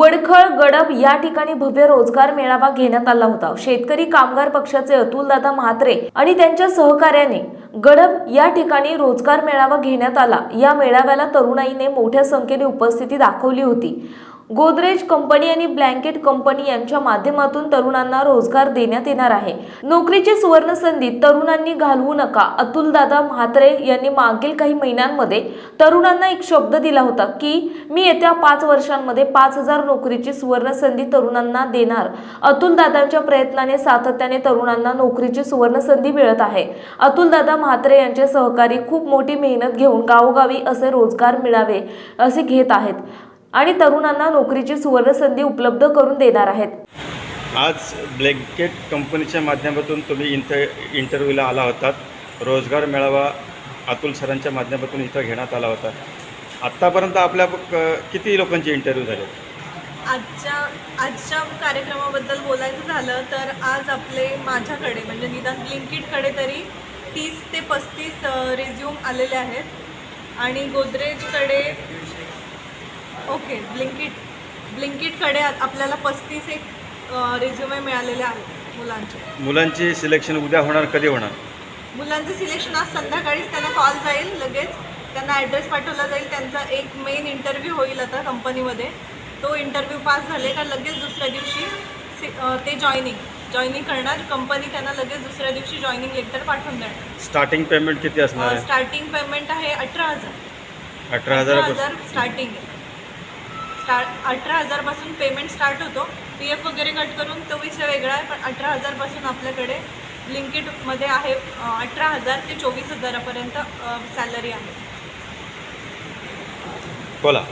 वडखळ गडब या ठिकाणी भव्य रोजगार मेळावा घेण्यात आला होता. शेतकरी कामगार पक्षाचे अतुलदादा म्हात्रे आणि त्यांच्या सहकार्याने गडब या ठिकाणी रोजगार मेळावा घेण्यात आला. या मेळाव्याला तरुणाईने मोठ्या संख्येने उपस्थिती दाखवली होती. गोदरेज कंपनी आणि ब्लँकेट कंपनी यांच्या माध्यमातून तरुणांना रोजगार देण्यात येणार आहे. नोकरीची सुवर्ण संधी तरुणांनी घालवू नका अतुलदादा म्हात्रे यांनी मागील काही महिन्यांमध्ये तरुणांना एक शब्द दिला होता की मी येत्या पाच वर्षांमध्ये पाच हजार नोकरीची सुवर्ण संधी तरुणांना देणार. अतुलदादांच्या प्रयत्नाने सातत्याने तरुणांना नोकरीची सुवर्ण संधी मिळत आहे. अतुलदादा म्हात्रे यांचे सहकारी खूप मोठी मेहनत घेऊन गावोगावी असे रोजगार मिळावे असे घेत आहेत. आणि तरुणांना नोकरीची सुवर्ण संधी उपलब्ध करून देणार आहेत. आज ब्लँकेट कंपनीच्या माध्यमातून तुम्ही इंट इंटरव्ह्यूला आला होतात. रोजगार मेळावा अतुल सरांच्या माध्यमातून इथं घेण्यात आला होता. आत्तापर्यंत आपल्या क- किती लोकांचे इंटरव्ह्यू झाले? आजच्या आजच्या कार्यक्रमाबद्दल बोलायचं झालं तर आज आपले माझ्याकडे म्हणजे निदान ब्लिंकिटकडे तरी तीस ते पस्तीस रिझ्यूम आलेले आहेत. आणि गोदरेजकडे ओके ब्लिंकिट ब्लिंकिटकडे आपल्याला पस्तीस एक रिझ्युमे मिळालेले आहेत मुलांचे. मुलांची सिलेक्शन उद्या होणार कधी होणार? मुलांचं सिलेक्शन आज संध्याकाळीच त्यांना कॉल जाईल लगेच त्यांना ॲड्रेस पाठवला जाईल त्यांचा एक मेन इंटरव्ह्यू होईल आता कंपनीमध्ये तो इंटरव्ह्यू पास झाले का लगेच दुसऱ्या दिवशी सि- अं, ते जॉईनिंग जॉईनिंग करणार. कंपनी त्यांना लगेच दुसऱ्या दिवशी जॉईनिंग लेटर पाठवून देणार. स्टार्टिंग पेमेंट किती असणार आहे? स्टार्टिंग पेमेंट आहे अठरा हजार. अठरा अठरा हजारापासून हजार स्टार्टिंग आहे. स्टार्ट अठरा हजारपासून पेमेंट स्टार्ट होतो. पी एफ वगैरे कट करून तो विषय वेगळा आहे पण अठरा हजारपासून आपल्याकडे लिंकिटमध्ये आहे अठरा हजार ते चोवीस हजारापर्यंत सॅलरी आहे. बोला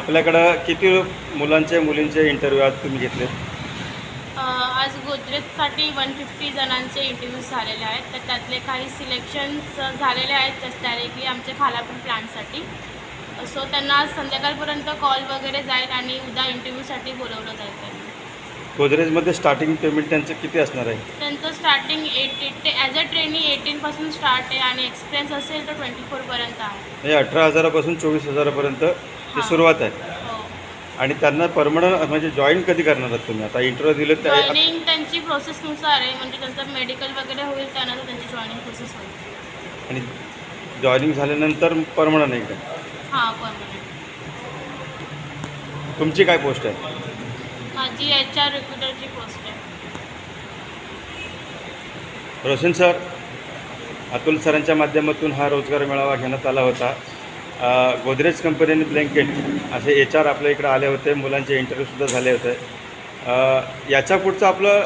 आपल्याकडं किती मुलांचे मुलींचे इंटरव्ह्यू आज तुम्ही घेतले? आज गोदरेजसाठी वन फिफ्टी जणांचे इंटरव्ह्यूज झालेले आहेत. तर त्यातले काही सिलेक्शन्स झालेले आहेत त्याच डायरेक्टली आमच्या खालापूर प्लांटसाठी सो त्यांना आज संध्याकाळपर्यंत कॉल वगैरे जाईल आणि उद्या इंटरव्ह्यूसाठी बोलवलं जाईल त्यांना. गोदरेजमध्ये स्टार्टिंग पेमेंट त्यांचं किती असणार आहे? त्यांचं स्टार्टिंग एटी ते ॲज अ ट्रेनी एटीनपासून स्टार्ट आहे आणि एक्सपिरियन्स असेल तर ट्वेंटी फोरपर्यंत आहे. हे अठरा हजारापासून चोवीस हजारापर्यंत ती हां. सुरुवात आहे. हो. आणि त्यांना परमनंट म्हणजे जॉईन कधी करणार आहात तुम्ही? आता इंटरव्ह्यू दिले त्या जॉईनिंग त्यांची प्रोसेसनुसार आहे म्हणजे त्यांचं मेडिकल वगैरे होईल त्यानंतर त्यांची जॉईनिंग प्रोसेस होईल. आणि जॉईनिंग झाल्यानंतर परमनंट आहे का? हां परमनंट तुमची काय पोस्ट आहे? माझी एच आर रिक्रुटरची पोस्ट आहे. रोशन सर अतुल सरांच्या माध्यमातून हा रोजगार मेळावा घेण्यात आला होता. गोदरेज कंपनी आणि ब्लँकेट असे एच आर आपल्या इकडे आले होते मुलांचे इंटरव्ह्यूसुद्धा झाले होते. याच्या पुढचं आपलं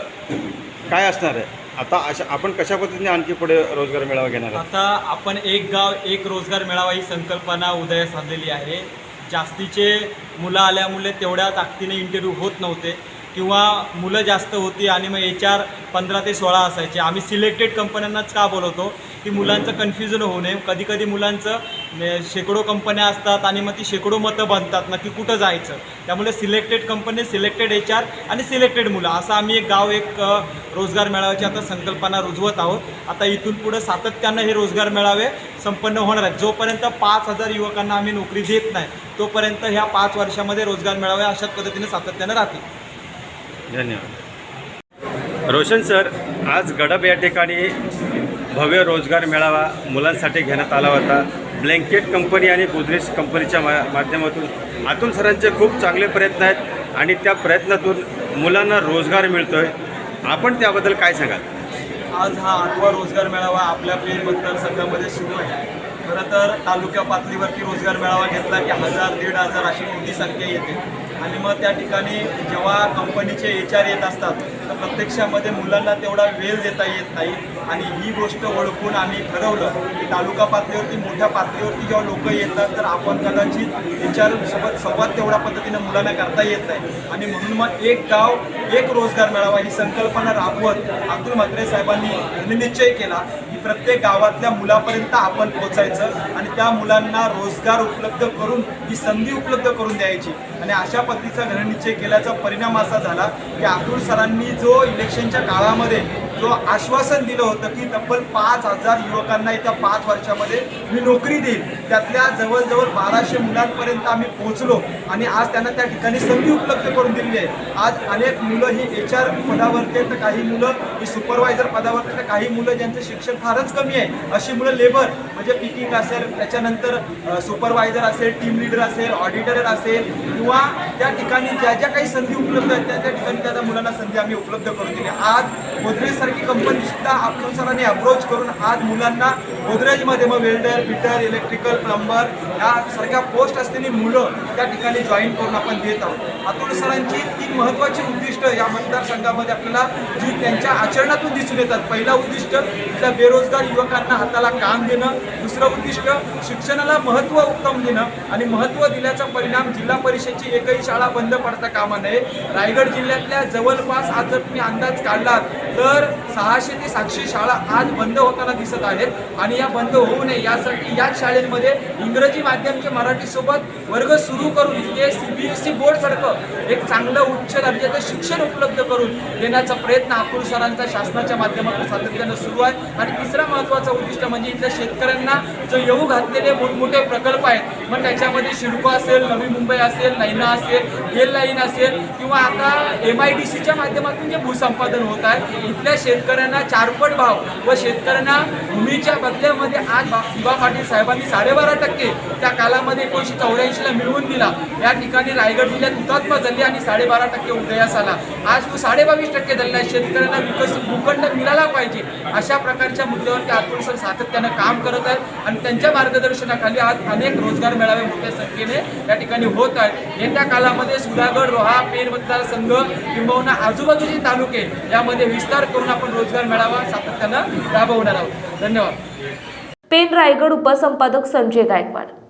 काय असणार आहे? आता अशा आपण कशा पद्धतीने आणखी पुढे रोजगार मेळावा घेणार आता आपण एक गाव एक रोजगार मेळावा ही संकल्पना उदयास आणलेली आहे. जास्तीचे मुलं आल्यामुळे तेवढ्या ताकदीने इंटरव्ह्यू होत नव्हते. किंवा मुलं जास्त होती आणि मग एच आर पंधरा ते सोळा असायचे. आम्ही सिलेक्टेड कंपन्यांनाच का बोलवतो? की मुलांचं कन्फ्युजन होऊ नये. कधी कधी मुलांचं शेकडो कंपन्या असतात आणि मग ती शेकडो मतं बनतात नक्की कुठं जायचं? त्यामुळे selected company selected H R आणि सिलेक्टेड मुलं. असं आम्ही एक गाव एक रोजगार मेळाव्याची आता संकल्पना रुजवत आहोत. आता इथून पुढं सातत्यानं हे रोजगार मेळावे संपन्न होणार आहेत. जोपर्यंत पाच हजार युवकांना आम्ही नोकरी देत नाही तोपर्यंत ह्या पाच वर्षामध्ये रोजगार मेळावे अशाच पद्धतीने सातत्यानं राहतील. धन्यवाद. रोशन सर आज गडब या ठिकाणी भव्य रोजगार मेळावा मुलांसाठी घेण्यात आला होता. ब्लँकेट कंपनी आणि गोदरेज कंपनीच्या मा माध्यमातून आतून सरांचे खूप चांगले प्रयत्न आहेत आणि त्या प्रयत्नातून मुलांना रोजगार मिळतो आहे आपण त्याबद्दल काय सांगाल? आज हा आठवा रोजगार मेळावा आपल्या पेठ मतदारसंघामध्ये सुरू आहे. खरं तर तालुक्या पातळीवरती रोजगार मेळावा घेतला की हजार दीड हजार अशी मोठी संख्या येते. आणि मग त्या ठिकाणी जेव्हा कंपनीचे एच आर येत असतात तर प्रत्यक्षामध्ये मुलांना तेवढा वेळ देता येत नाही. आणि ही गोष्ट ओळखून आम्ही ठरवलं की तालुका पातळीवरती मोठ्या पातळीवरती जेव्हा लोक येतात तर आपण कदाचित एच आर सोबत संवाद तेवढ्या पद्धतीनं मुलांना करता येत नाही. आणि म्हणून मग एक गाव एक रोजगार मेळावा ही संकल्पना राबवत अब्दुल म्हात्रे साहेबांनी निश्चय केला की प्रत्येक गावातल्या मुलापर्यंत आपण पोचायचं आणि त्या मुलांना रोजगार उपलब्ध करून ही संधी उपलब्ध करून द्यायची. आणि अशा पद्धतीचा घरनिश्चय केल्याचा परिणाम असा झाला की अब्दुल सरांनी जो इलेक्शनच्या काळामध्ये जो आश्वासन दिलं होतं की तब्बल पाच हजार युवकांना येत्या पाच वर्षामध्ये मी नोकरी देईल त्यातल्या जवळजवळ बाराशे मुलांपर्यंत आम्ही पोहोचलो आणि आज त्यांना त्या ठिकाणी संधी उपलब्ध करून दिली आहे. आज अनेक मुलं ही एच आर पदावरती आहेत तर काही मुलं ही सुपरवायझर पदावरती तर काही मुलं ज्यांचं शिक्षण फारच कमी आहे. अशी मुलं लेबर म्हणजे पिकिंग असेल त्याच्यानंतर सुपरवायझर असेल टीम लीडर असेल ऑडिटर असेल किंवा त्या ठिकाणी ज्या ज्या काही संधी उपलब्ध आहेत त्या त्या ठिकाणी त्या मुलांना संधी आम्ही उपलब्ध करून दिली. आज गोदरेजसारखी सुद्धा अब्दुल सरांनी अप्रोच करून आज मुलांना गोदरेजमध्ये मग वेल्डर फिटर इलेक्ट्रिकल प्लंबर यासारख्या पोस्ट असलेली मुलं त्या ठिकाणी जॉईन करून आपण देत आहोत. अतुल सरांची तीन महत्त्वाची उद्दिष्ट या मतदारसंघामध्ये आपल्याला जी त्यांच्या आचरणातून दिसून येतात. पहिला उद्दिष्ट त्या बेरोजगार युवकांना हाताला काम देणं. दुसरं उद्दिष्ट शिक्षणाला महत्त्व उत्तम देणं आणि महत्त्व दिल्याचा परिणाम जिल्हा परिषदची एकही शाळा बंद पडता कामा नये. रायगड जिल्ह्यातल्या जवळपास आज जर तुम्ही अंदाज काढलात तर सहाशे ते सातशे शाळा आज बंद होताना दिसत आहेत. आणि या बंद होऊ नये यासाठी याच शाळेमध्ये इंग्रजी माध्यमचे मराठीसोबत वर्ग सुरू करून इथे सी बी एस ई बोर्डसारखं एक चांगलं उच्च दर्जाचं शिक्षण उपलब्ध करून देण्याचा प्रयत्न अतुल सरांचा शासनाच्या माध्यमातून सातत्यानं सुरू आहे. आणि तिसरा महत्त्वाचा उद्दिष्ट म्हणजे इथल्या शेतकऱ्यांना जो येऊ घातलेले मोठमोठे प्रकल्प आहेत मग त्याच्यामध्ये शिडको असेल नवी मुंबई असेल नैना असेल गेल लाईन असेल किंवा आता एम आय डी सीच्या माध्यमातून जे भूसंपादन होत आहे इथल्या शेतकऱ्यांना चारपट भाव व शेतकऱ्यांना भूमीच्या बदल्यामध्ये आज विभा पाटील साहेबांनी साडेबारा टक्के त्या कालामध्ये एकोणीसशे चौऱ्याऐंशीला मिळवून दिला. या ठिकाणी रायगड जिल्ह्यात हुतात्मा झाली आणि साडेबारा टक्के उदयास आला. आज तो साडेबावीस टक्के झालेला आहे. शेतकऱ्यांना विकसित भूखंड मिळाला पाहिजे अशा प्रकारच्या मुद्द्यावरती अतुल सर सातत्यानं काम करत आहेत आणि त्यांच्या मार्गदर्शनाखाली आज अनेक रोजगार मेळावे मोठ्या संख्येने या ठिकाणी होत आहेत. येत्या कालामध्ये सुधागड रोहा पेन मतदारसंघ किंबहुना आजूबाजूचे तालुके यामध्ये विस्तार करून आपण रोजगार मेळावा सातत्यानं राबवणार आहोत. धन्यवाद. पेन रायगड उपसंपादक संजय गायकवाड.